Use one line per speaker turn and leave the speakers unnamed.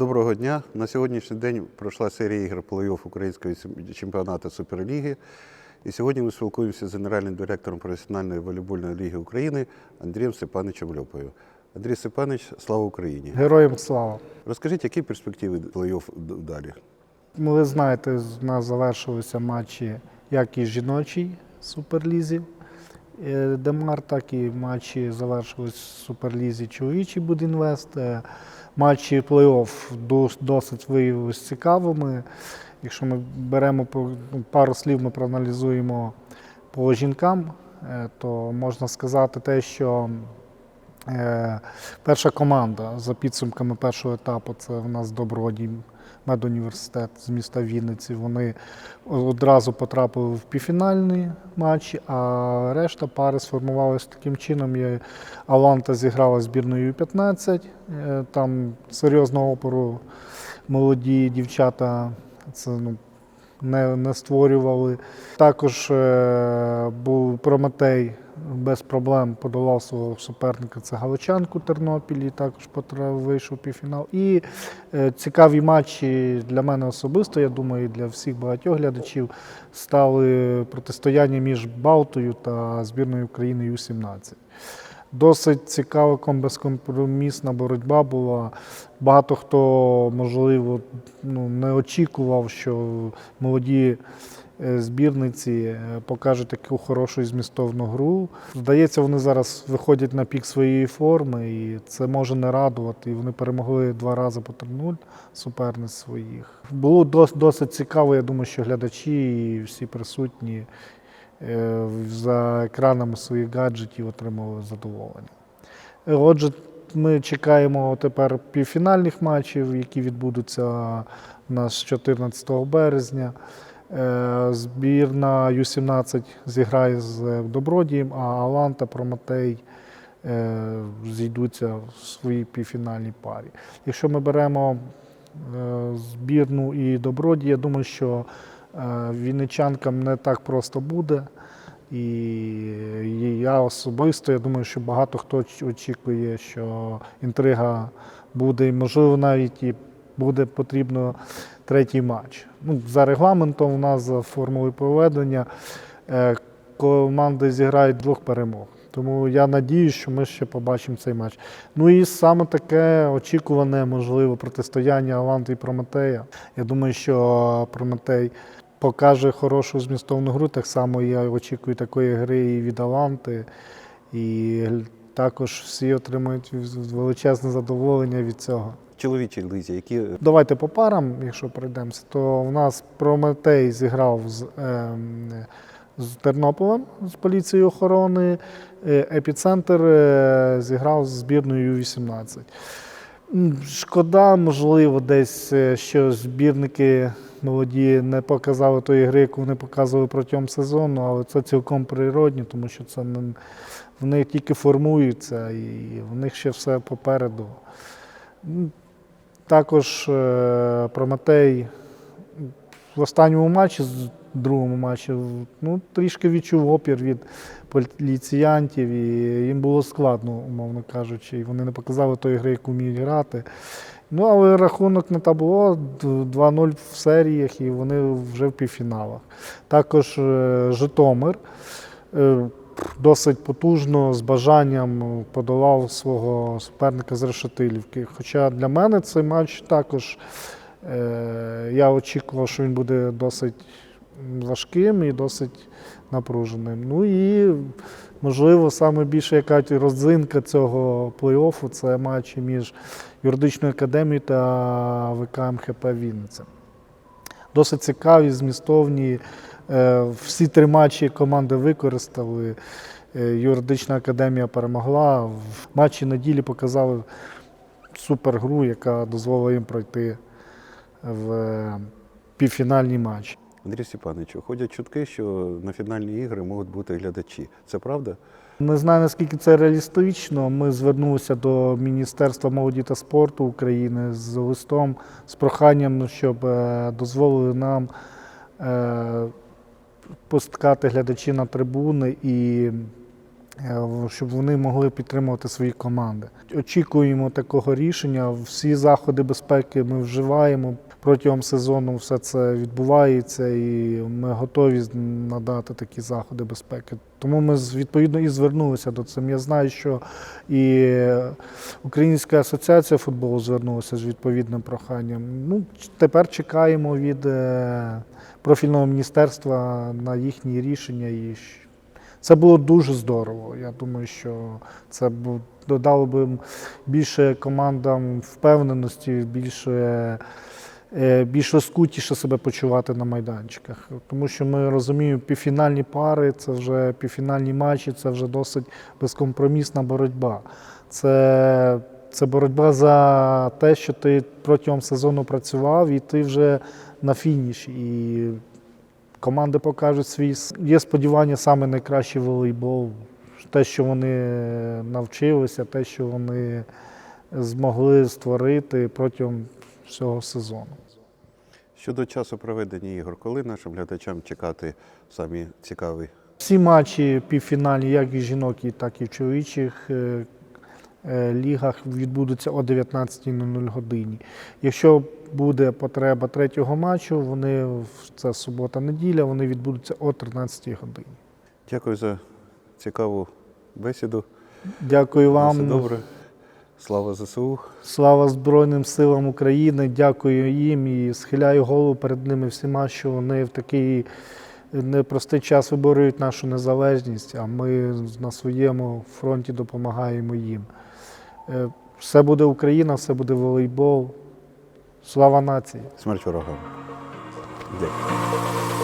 Доброго дня. На сьогоднішній день пройшла серія ігор плей-офф українського чемпіонату Суперліги. І сьогодні ми спілкуємося з генеральним директором професіональної волейбольної ліги України Андрієм Степановичем Льопою. Андрій Степанович, слава Україні!
Героям слава!
Розкажіть, які перспективи плей-офф далі?
Ну, Ви знаєте, з- у нас завершилися матчі як і жіночій суперлізі Демар, так і матчі завершились в суперлізі чоловічій Будінвест. Е, Матчі плей-офф досить виявилися цікавими. Якщо ми беремо ну, пару слів, ми проаналізуємо по жінкам, е, то можна сказати те, що Е, Перша команда за підсумками першого етапу це в нас Добродій медуніверситет з міста Вінниці. Вони одразу потрапили в півфінальний матч, а решта пари сформувалися таким чином. Є- Аланта зіграла збірною Ю-15. Е, Там серйозного опору молоді дівчата це ну, не, не створювали. Також е, був Прометей без проблем подолав свого суперника. Це Галичанку в Тернопілі, також вийшов півфінал. І е, цікаві матчі для мене особисто, я думаю, і для всіх багатьох глядачів стали протистояння між Балтою та збірною України Ю-17. Досить цікава безкомпромісна боротьба була. Багато хто, можливо, ну, не очікував, що молоді збірниці е, покажуть таку хорошу і змістовну гру. Здається, вони зараз виходять на пік своєї форми, і це може не радувати. І вони перемогли два рази по 3-0 суперниць своїх. Було досить цікаво. Я думаю, що глядачі і всі присутні е, за екранами своїх гаджетів отримали задоволення. Е, Отже, ми чекаємо тепер півфінальних матчів, які відбудуться у нас 14 березня. Е, Збірна Ю-17 зіграє з е, Добродієм, а Аланта, Прометей е, зійдуться в своїй півфінальній парі. Якщо ми беремо збірну і Добродій, я думаю, що вінничанкам не так просто буде. І я особисто, я думаю, що багато хто очікує, що інтрига буде, і можливо, навіть і буде потрібно третій матч. Ну, за регламентом у нас за формулою проведення е, команди зіграють двох перемог. Тому я надію, що ми ще побачимо цей матч. Ну і саме таке очікуване, можливо, протистояння Аланти і Прометея. Я думаю, що Прометей покаже хорошу змістовну гру. Так само я очікую такої гри і від Аланти. І також всі отримують величезне задоволення від цього.
Чоловічі лизі, які
Давайте по парам, якщо пройдемося, то у нас Прометей зіграв з, ем, з Тернополем з поліцією охорони, е, епіцентр е, зіграв з збірною Ю-18. Шкода, можливо, десь, е, що збірники молоді не показали тої гри, яку вони показували протягом сезону, але це цілком природні, тому що це не, вони тільки формуються і в них ще все попереду. Також е, Прометей в останньому матчі, з- другому матчі, ну, трішки відчув опір від поліціянтів, і їм було складно, умовно кажучи, і вони не показали тої гри, яку вміють грати. Ну, але рахунок на табло 2-0 в серіях, і вони вже в півфіналах. Також е, Житомир е, досить потужно, з бажанням подолав свого суперника з Решетилівки. Хоча для мене цей матч також е, я очікував, що він буде досить важким і досить напруженим. Ну і можливо, саме більше яка родзинка цього плей-оффу це матчі між юридичною академією та ВК МХП Вінниця. Досить цікаві, змістовні. Е, Всі три матчі команди використали. Е, Юридична академія перемогла. В матчі неділі показали супергру, яка дозволила їм пройти в е, півфінальний матч.
Андрій Степанович, ходять чутки, що на фінальні ігри можуть бути глядачі. Це правда?
Не знаю, наскільки це реалістично. Ми звернулися до Міністерства молоді та спорту України з листом з проханням, щоб е, дозволили нам е, пускати глядачі на трибуни і е, щоб вони могли підтримувати свої команди. Очікуємо такого рішення. Всі заходи безпеки ми вживаємо. Протягом сезону все це відбувається, і ми готові надати такі заходи безпеки. Тому ми відповідно і звернулися до цим. Я знаю, що і Українська асоціація футболу звернулася з відповідним проханням. Ну, тепер чекаємо від е, профільного міністерства на їхні рішення. І це було дуже здорово. Я думаю, що це додало би більше командам впевненості, більше, більш розкутіше себе почувати на майданчиках. Тому що ми розуміємо, півфінальні пари, це вже півфінальні матчі, це вже досить безкомпромісна боротьба. Це, це боротьба за те, що ти протягом сезону працював, і ти вже на фініші. І команди покажуть свій. Є сподівання саме найкращий волейбол, те, що вони навчилися, те, що вони змогли створити протягом всього сезону.
Щодо часу проведення ігор, коли нашим глядачам чекати самі цікаві
Всі матчі півфінальні, як і жінок, так і в чоловічих е, е, лігах відбудуться о 19.00 годині. Якщо буде потреба третього матчу, вони це субота-неділя, вони відбудуться о 13 годині.
Дякую за цікаву бесіду.
Дякую
Вам. Все добре. Слава ЗСУ.
Слава Збройним силам України. Дякую їм і схиляю голову перед ними всіма, що вони в такий непростий час виборюють нашу незалежність, а ми на своєму фронті допомагаємо їм. Е, Все буде Україна, все буде волейбол. Слава нації!
Смерть ворогам. Дякую.